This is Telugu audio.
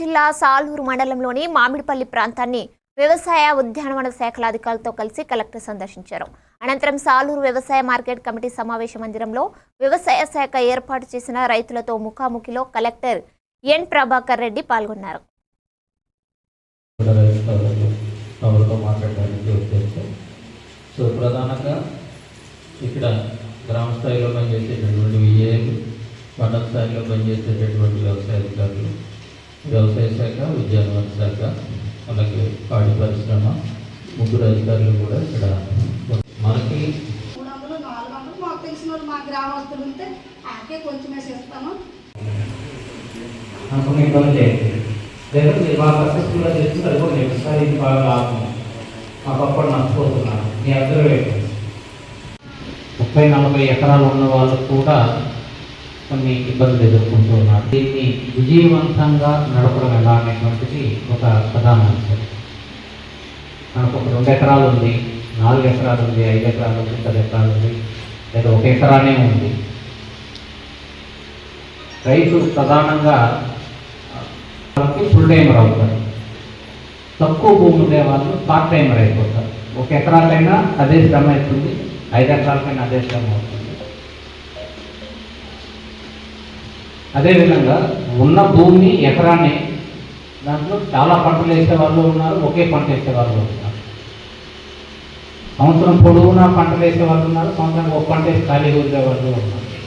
జిల్లా సాలూరు మండలంలోని మామిడిపల్లి ప్రాంతాన్ని వ్యవసాయ ఉద్యానవన శాఖల అధికారులతో కలిసి కలెక్టర్ సందర్శించారు. అనంతరం సాలూరు వ్యవసాయ మార్కెట్ కమిటీ సమావేశ మందిరంలో వ్యవసాయ శాఖ ఏర్పాటు చేసిన రైతులతో ముఖాముఖిలో కలెక్టర్ ఎన్ ప్రభాకర్ రెడ్డి పాల్గొన్నారు. సో ప్రధానంగా ఇక్కడ గ్రామ స్థాయిలో పనిచేసేటటువంటి విఏలు మండల స్థాయిలో పనిచేసేటటువంటి వ్యవసాయ శాఖ ఉద్యానవన శాఖ అలాగే పాడి పరిశ్రమ ముగ్గురు అధికారులు కూడా ఇక్కడ మనకి మాకు తెలిసిన వాళ్ళు మా గ్రామస్తులు ఉంటే ఆకే కొంచెం వేసేస్తాను. ఇబ్బంది లేదు లేకపోతే మా ఇది బాగా లాభం. మాకు అప్పుడు నష్టపోతున్నారు మీ అబ్జర్వేషన్ ముప్పై నలభై ఎకరాలు ఉన్న వాళ్ళు కూడా కొన్ని ఇబ్బందులు ఎదుర్కొంటూ ఉన్నారు. దీన్ని విజయవంతంగా నడపడం ఎలా అనేటువంటిది ఒక ప్రధాన అంశం. మనకు ఒక రెండు ఎకరాలు ఉంది నాలుగు ఎకరాలు ఉంది ఐదు ఎకరాలు ఉంది పది ఎకరాలు ఉంది లేదా ఒక ఎకరానే ఉంది. రైతు ప్రధానంగా వాళ్ళకి ఫుల్ టైమర్ అవుతారు. తక్కువ భూమి ఉండే వాళ్ళు పార్ట్ టైమర్ అయిపోతారు. ఒక ఎకరాలైనా అదే శ్రమ అవుతుంది ఐదు ఎకరాలకైనా అదే శ్రమ అవుతుంది. అదేవిధంగా ఉన్న భూమి ఎకరాన్ని దాంట్లో చాలా పంటలు వేసే వాళ్ళు ఉన్నారు ఒకే పంట వేసే వాళ్ళు ఉన్నారు. సంవత్సరం పొడవునా పంటలు వేసే వాళ్ళు ఉన్నారు సంవత్సరం ఒక పంట వేసి ఖాళీ వదిలే వాళ్ళు ఉన్నారు.